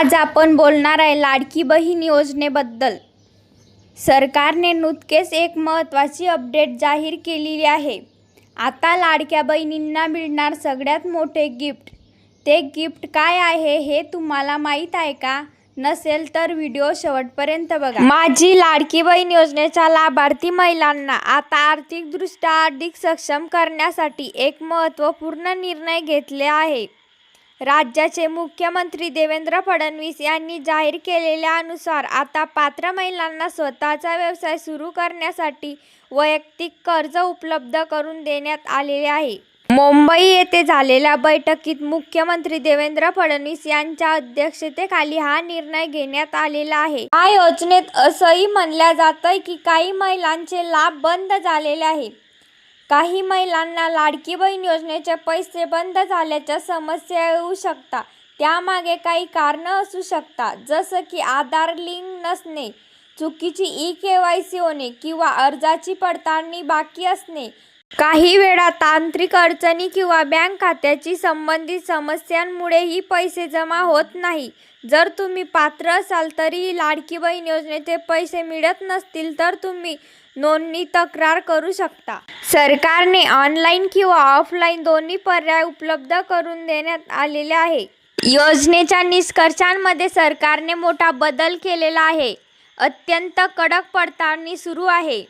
आज आपण बोलणार आहे लाडकी बहीण योजनेबद्दल. सरकारने नुकतेच एक महत्त्वाची अपडेट जाहीर केलेली आहे. आता लाडक्या बहिणींना मिळणार सगळ्यात मोठे गिफ्ट. ते गिफ्ट काय आहे हे तुम्हाला माहीत आहे का? नसेल तर व्हिडिओ शेवटपर्यंत बघा. माझी लाडकी बहीण योजनेच्या लाभार्थी महिलांना आता आर्थिकदृष्ट्या अधिक सक्षम करण्यासाठी एक महत्त्वपूर्ण निर्णय घेतले आहे. राज्याचे मुख्यमंत्री देवेंद्र फडणवीस यांनी जाहीर केलेल्या अनुसार आता पात्र महिलांना स्वतःचा व्यवसाय सुरू करण्यासाठी वैयक्तिक कर्ज उपलब्ध करून देण्यात आलेले आहे. मुंबई येथे झालेल्या बैठकीत मुख्यमंत्री देवेंद्र फडणवीस यांच्या अध्यक्षतेखाली हा निर्णय घेण्यात आलेला आहे. या योजनेत असंही म्हणल्या जातंय की काही महिलांचे लाभ बंद झालेले आहे काही महिलांना लाडकी बहीण योजनेचे पैसे बंद झाल्याच्या समस्या येऊ शकतात. त्यामागे काही कारणं असू शकतात जसं की आधार लिंक नसणे चुकीची ई के वाय सी होणे किंवा अर्जाची पडताळणी बाकी असणे. काही वेळा तांत्रिक अडचणी किंवा बँक खात्याची संबंधित समस्यांमुळेही पैसे जमा होत नाही. जर तुम्ही पात्र असाल तरीही लाडकी बहीण योजनेचे पैसे मिळत नसतील तर तुम्ही नोंदणी तक्रार करू शकता. सरकारने ऑनलाईन किंवा ऑफलाईन दोन्ही पर्याय उपलब्ध करून देण्यात आलेले आहे. योजनेच्या निष्कर्षांमध्ये सरकारने मोठा बदल केलेला आहे. अत्यंत कडक पडताळणी सुरू आहे.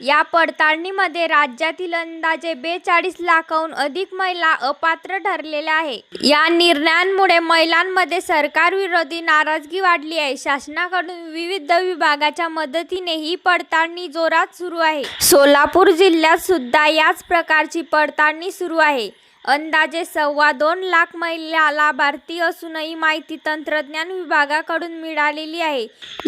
या पडताळणीमध्ये राज्यातील अंदाजे बेचाळीस लाखाहून अधिक महिला अपात्र ठरलेल्या आहे या निर्णयांमुळे महिलांमध्ये सरकारविरोधी नाराजगी वाढली आहे. शासनाकडून विविध विभागाच्या मदतीने ही पडताळणी जोरात सुरू आहे. सोलापूर जिल्ह्यात सुद्धा याच प्रकारची पडताळणी सुरू आहे. अंदाजे सव्वा दोन लाख महिला लाभार्थी असूनही माहिती तंत्रज्ञान विभागाकडून मिळालेली आहे.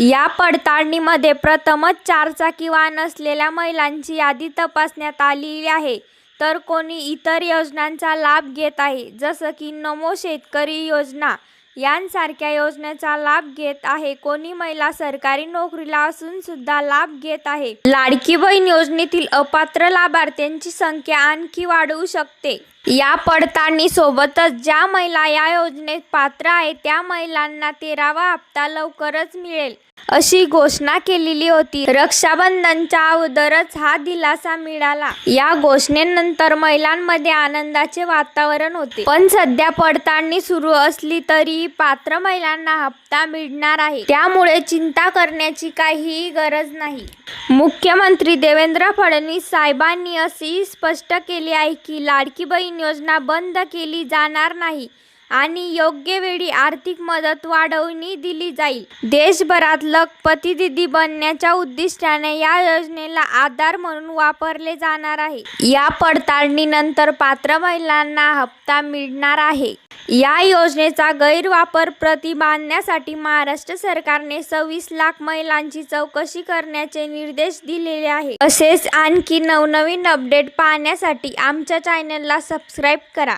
या पडताळणीमध्ये प्रथमच चारचाकी वाहन असलेल्या महिलांची यादी तपासण्यात आलेली आहे. तर कोणी इतर योजनांचा लाभ घेत आहे जसं की नमो शेतकरी योजना. यांसारख्या योजनेचा लाभ घेत आहे कोणी महिला सरकारी नोकरीला असून सुद्धा लाभ घेत आहे. लाडकी बहीण योजनेतील अपात्र लाभार्थ्यांची संख्या आणखी वाढवू शकते. या पडताळणीसोबतच ज्या महिला या योजनेत पात्र आहेत त्या महिलांना तेरावा हप्ता लवकरच मिळेल अशी घोषणा केलेली होती. रक्षाबंधनच्या अगोदरच हा दिलासा मिळाला. या घोषणेनंतर महिलांमध्ये आनंदाचे वातावरण होते. पण सध्या पडताळणी सुरू असली तरी पात्र महिलांना हप्ता मिळणार आहे. त्यामुळे चिंता करण्याची काहीही गरज नाही. मुख्यमंत्री देवेंद्र फडणवीस साहेबांनी अशी स्पष्ट केली आहे की लाडकी बहीण योजना बंद केली जाणार नाही. आणि योग्य वेळी आर्थिक मदत वाढवणी दिली जाईल. देशभरात लखपती दिदी बनण्याच्या उद्दिष्टाने या योजनेला आधार म्हणून वापरले जाणार आहे. या पडताळणीनंतर पात्र महिलांना हप्ता मिळणार आहे. या योजनेचा गैरवापर प्रतिबांधण्यासाठी महाराष्ट्र सरकारने सव्वीस लाख महिलांची चौकशी करण्याचे निर्देश दिलेले आहे. तसेच आणखी नवनवीन अपडेट पाहण्यासाठी आमच्या चॅनलला सबस्क्राईब करा.